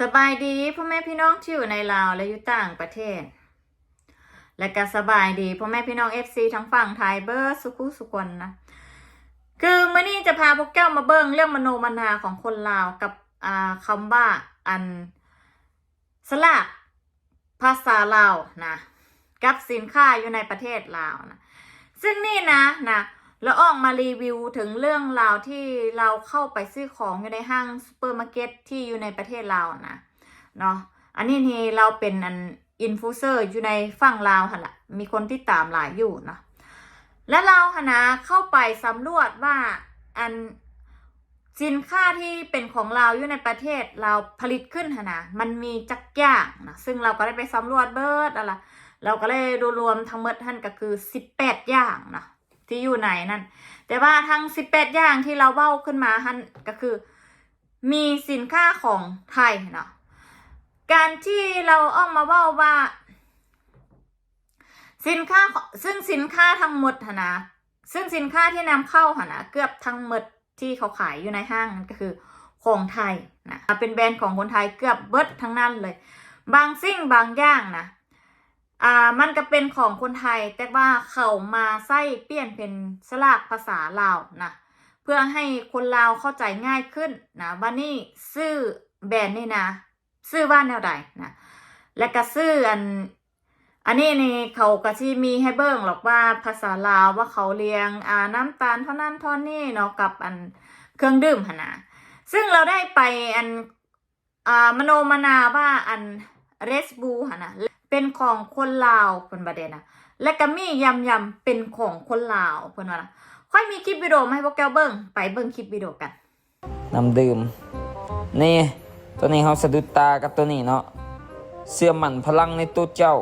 สบายดีพ่อแม่พี่น้องที่อยู่ในลาวและอยู่ต่างประเทศ และก็สบายดีพ่อแม่พี่น้องเอฟซีทั้งฝั่งไทยเบอร์สุขุสุกนนะ คือมื่อนี้จะพาพวกแก้วมาเบิ้งเรื่องมโนมนาของคนลาวกับอ่าคำว่าอันสลากภาษาลาวนะ กับสินค้าอยู่ในประเทศลาวนะ ซึ่งนี่นะนะ เราออกมารีวิวถึงเรื่องราวที่เราเข้าไปซื้อของอยู่ในห้างซูเปอร์มาร์เก็ตที่อยู่ในประเทศลาวนะเนาะอันนี้นี่เราเป็นอันอินฟูเซอร์อยู่ในฝั่งลาวค่ะละมีคนที่ตามหลายอยู่เนาะและเราหนะเข้าไปสำรวจว่าอันสินค้าที่เป็นของเราอยู่ในประเทศเราผลิตขึ้นหนนะมันมีจักอย่างนะซึ่งเราก็ได้ไปสำรวจเบิร์ดอะไรเราก็เลยรวมทั้งหมดท่านก็คือสิบแปดอย่างนะ ที่อยู่ไหนนั่น แต่ว่าทั้งสิบแปดอย่างที่เราเบ้าขึ้นมาท่นก็คือ มีสินค้าของไทยเนาะการที่เราเออกมาเบ้าว่า สินค้าของซึ่งสินค้าทั้งหมดนะซึ่งสินค้าที่นำเข้าหนนะเกือบทั้งหมดที่เขาขายอยู่ในห้างนั่นก็คือของไทยนะเป็นแบรนด์ของคนไทยเกือบเบิดทั้งนั้นเลย บางสิ่งบางอย่างนะ อ่ามันก็เป็นของคนไทย แต่ว่าเขามาใส่เปลี่ยนเป็นสลากภาษาลาวนะเพื่อให้คนลาวเข้าใจง่ายขึ้นนะว่านี่ซื้อแบรนด์นี่นะซื้อว่าแนวใดนะและก็ซื้ออันอันนี้นี่เขาก็ที่มีให้เบิ่งหรอกว่าภาษาลาวว่าเขาเรียงอ่าน้ำตาลเท่านั้นเท่านี้เนาะกับอันเครื่องดื่มหนนะซึ่งเราได้ไปอันอ่ามโนมนาว่าอันเรสบูหนะ เป็นของคนลาวเพิ่นประเด็นนะและก็มียำยำเป็นของคนลาวเพิ่นว่านะค่อยมีคลิปวิดีโอมาให้พวกแกเบิ่งไปเบิ่งคลิปวิดีโอกันน้ำดื่ม นี่ ตัวนี้เขาสะดุดตากับตัวนี้เนาะเสื่อมันพลังในตัวเจ้า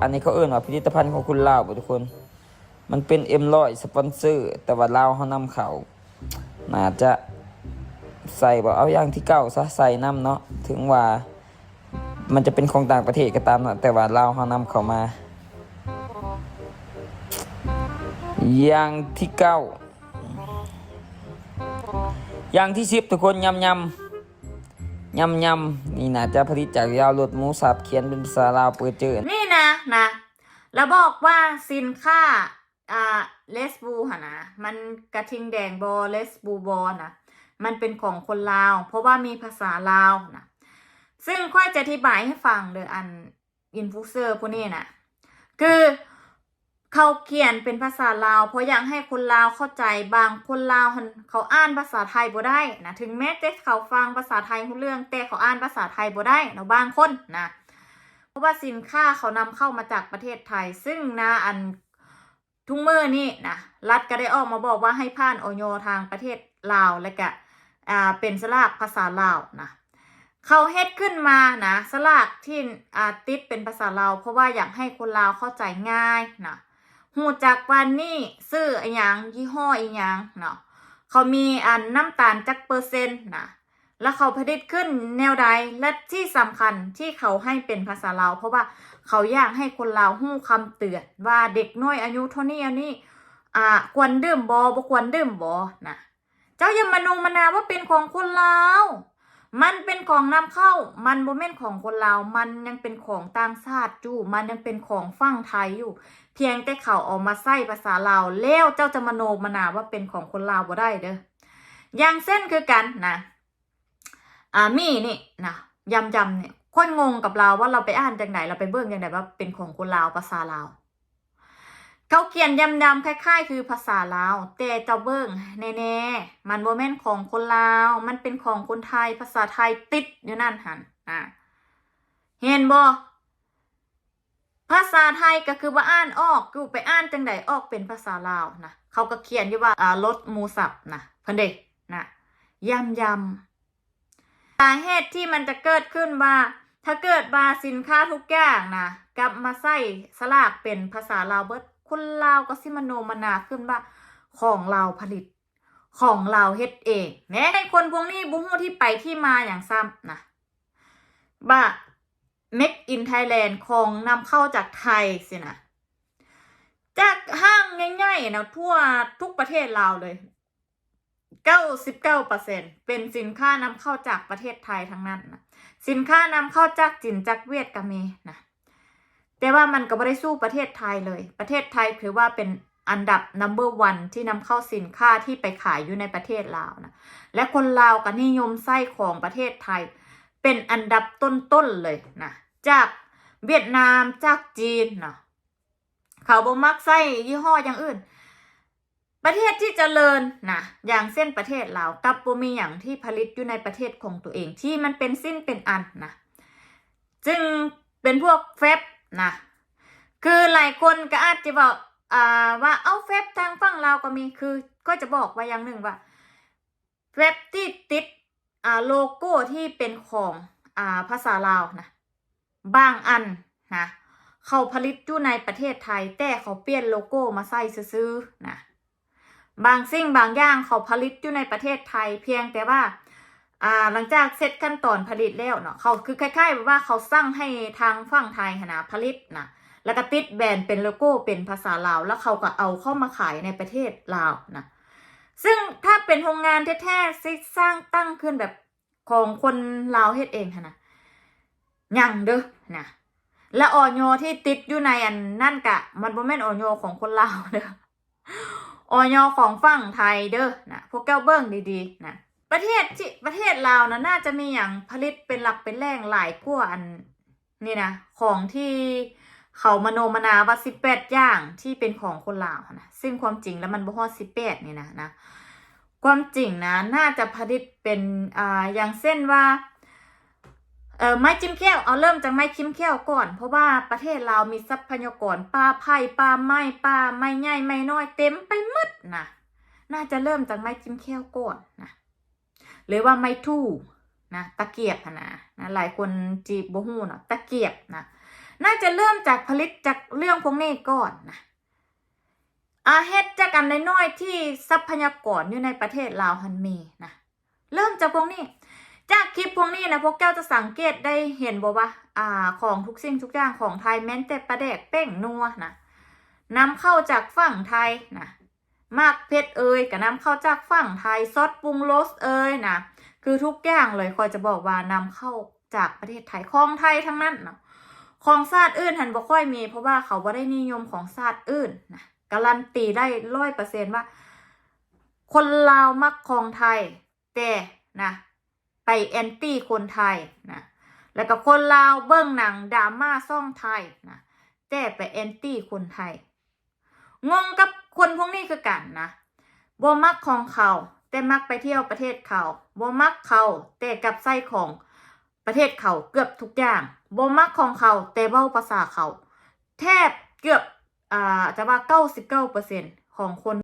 อันนี้เขาเอื่นว่าผลิตภัณฑ์ของคุณลาวทุกคน มันเป็นเอ็มร้อยสปอนเซอร์ แต่ว่าลาวเขานำเขาน่าจะใส่บ่เอาอย่างที่เก่าซะใส่น้ำเนาะถึงว่า มันจะเป็นของต่างประเทศก็ตามนะแต่ว่าลาเขานำเขามา อย่างที่เก้าอย่างที่สิบทุกคนยำยำยำยำนี่นะจะผลิตจากยาวรถหมูสับเขียนเป็นภาษาลาวเปิดเจอนี่นะนะแล้วบอกว่าสินค้าอ่าเลสบูหะนะมันกระทิงแดงบอเลสบูบอนะมันเป็นของคนลาว เพราะว่ามีภาษาลาวนะ ซึ่งค่อยจะอธิบายให้ฟังเดออันอินฟูเซอร์พวกนี้นะคือเขาเขียนเป็นภาษาลาว เพราะอยากให้คนลาวเข้าใจบางคนลาวเขาอ่านภาษาไทยบ่ได้นะถึงแม้จะเขาฟังภาษาไทยรู้เรื่อง แต่เขาอ่านภาษาไทยบ่ได้เนาะบางคนนะเพราะว่าสินค้าเขานำเข้ามาจากประเทศไทย ซึ่งนะอันทุกเมื่อนี่นะรัฐก็ได้ออกมาบอกว่าให้ผ่านออยทางประเทศลาวและก็อ่าเป็นสลากภาษาลาวนะ เขาเฮ็ดขึ้นมานะสลากที่อ่าติดเป็นภาษาลาวเพราะว่าอยากให้คนลาวเข้าใจง่ายนะหูจากวันนี้ซื้ออีหยังยี่ห้ออีหยังเนาะเขามีอันน้ำตาลจักเปอร์เซ็นต์นะแล้วเขาผลิตขึ้นแนวใดและที่สำคัญที่เขาให้เป็นภาษาลาวเพราะว่าเขาอยากให้คนลาวหู้คำเตือนว่าเด็กน้อยอายุเท่านี้อันนี้อ่าควรดื่มบอบ่ควรดื่มบอนะเจ้าอย่ามานูมนาว่าเป็นของคนลาว มันเป็นของนำเข้า มันบ่แม่นของคนลาว มันยังเป็นของต่างชาติอยู่มันยังเป็นของฝั่งไทยอยู่ เพียงแต่เขาออกมาใส่ภาษาลาวแล้วเจ้าจะมโนมนาว่าเป็นของคนลาวบ่ได้เด้ออย่างเส้นคือกันนะอ่ามีนี่นะยำยำเนี่ยคนงงกับเราว่าเราไปอ่านจากไหนเราไปเบิ่งจากไหนว่าเป็นของคนลาวภาษาลาว เขาเขียนยำยำคล้าย ๆ คือภาษาลาว แต่เจ้าเบิ่งแน่ๆมันโมเมนต์ของคนลาว มันเป็นของคนไทยภาษาไทยติดอยู่นั่นหันอะเห็นบ่ภาษาไทยก็คือว่าอ่านออกกูไปอ่านจังไดออกเป็นภาษาลาวนะเขาก็เขียนอยู่ว่าอ่ารถมูสับนะเพิ่นเด็กนะยำยำสาเหตุที่มันจะเกิดขึ้นว่า ถ้าเกิดว่าสินค้าทุกอย่างนะกลับมาใส่สลากเป็นภาษาลาวเบิด คนลาวก็สิมโนมนาขึ้นว่าของเราผลิต ของเราเฮ็ดเองแม้ในคนพวกนี้บุ้งที่ไปที่มาอย่างซ้ำนะว่า Make in Thailand ของนำเข้าจากไทยสินะจากห้างง่ายๆนะทั่วทุกประเทศลาวเลยเก้าสิบเก้าเปอร์เซ็นเป็นสินค้านำเข้าจากประเทศไทยทั้งนั้นนะสินค้านำเข้าจากจีนจากเวียดก็มีนะ แต่ว่ามันก็ไม่ได้สู้ประเทศไทยเลย ประเทศไทยถือว่าเป็นอันดับ number one ที่นำเข้าสินค้าที่ไปขายอยู่ในประเทศลาวนะ และคนลาวก็นิยมไส้ของประเทศไทย เป็นอันดับต้นๆเลยนะ จากเวียดนามจากจีนนะเขาบ่มักไส้ยี่ห้ออย่างอื่น ประเทศที่เจริญนะอย่างเส้นประเทศลาวกับบ่มีอย่างที่ผลิตอยู่ในประเทศของตัวเองที่มันเป็นสิ้นเป็นอันนะจึงเป็นพวกเฟบ นะคือหลายคนก็อาจจะบอกอ่าว่าเอาเฟบทางฝั่งลาวก็มีคือก็จะบอกไว้อย่างหนึ่งว่าเฟบที่ติดอ่าโลโก้ที่เป็นของอ่าภาษาลาวนะบางอันนะเขาผลิตอยู่ในประเทศไทย แต่เขาเปลี่ยนโลโก้มาใส่ซื้อๆนะบางสิ่งบางอย่างเขาผลิตอยู่ในประเทศไทย เพียงแต่ว่า อ่าหลังจากเสร็จขั้นตอนผลิตแล้วเนาะเขาคือคล้ายๆแบบว่าเขาสร้างให้ทางฝั่งไทยหั้นนะผลิตนะแล้วก็ติดแบรนด์เป็นโลโก้เป็นภาษาลาว แล้วเขาก็เอาเข้ามาขายในประเทศลาวนะซึ่งถ้าเป็นโรงงานแท้ๆซิสร้างตั้งขึ้นแบบของคนลาวเฮ็ดเองนะยังเด้อนะและออยที่ติดอยู่ในอันนั่นกะ มันบ่แม่นออยของคนลาวเด้อออยของฝั่งไทยเด้อนะพวกแก้วเบิ้งดีๆนะ ประเทศที่ประเทศลาวนะน่าจะมีอย่างผลิตเป็นหลักเป็นแหล่งหลายกว่าอันนี่นะของที่เขามโนมนาว่าสิบแปดอย่างที่เป็นของคนลาวนะซึ่งความจริงแล้วมันบ่ฮอดสิบแปดนี่นะนะความจริงนะน่าจะผลิตเป็นอ่าอย่างเส้นว่าเออไม้จิ้มแก้วเอาเริ่มจากไม้จิ้มแก้วก่อน เพราะว่าประเทศเรามีทรัพยากรป่าไผ่ป่าไม้ป่าไม้ใหญ่ไม้น้อยเต็มไปหมดนะน่าจะเริ่มจากไม้จิ้มแก้วก่อนนะ หรือว่าไม้ทู่นะตะเกียบนะนะหลายคนจีบบ่ฮู้เนาะตะเกียบนะน่าจะเริ่มจากผลิตจากเรื่องพวกนี้ก่อนนะอาเฮ็ดจากกันน้อยๆที่ทรัพยากรอยู่ในประเทศลาวหันมีนะเริ่มจากพวกนี้ จากคลิปพวกนี้นะพวกแก้วจะสังเกตได้เห็นบอกว่าอ่าของทุกสิ่งทุกอย่างของไทยแม้แต่ปลาแดกเป้งนัวนะนำเข้าจากฝั่งไทยนะ มากเพชรเอ่ยก็นำเข้าจากฝั่งไทยซอสปรุงรสเอ่ยนะคือทุกอย่างเลยคอยจะบอกว่านำเข้าจากประเทศไทยของไทยทั้งนั้นนะของชาติอื่นหันบ่ค่อยมี เพราะว่าเขาบ่ได้นิยมของชาติอื่นนะการันตีได้ร้อยเปอร์เซนว่า คนลาวมักของไทย แต่นะ ไปแอนตี้คนไทยนะแล้วก็คนลาวเบิ้องหนังดราม่าซ่องไทยนะแต่ไปแอนตี้คนไทยงงกับ คนพวกนี้คือกันนะบ่มักของเขาแต่มักไปเที่ยวประเทศเขาบ่มักเขาแต่กับไส้ของประเทศเขาเกือบทุกอย่างบ่มักของเขาแต่เบ้าภาษาเขา แทบเกือบอ่าจะว่าเก้าสิบเก้าเปอร์เซ็นของคน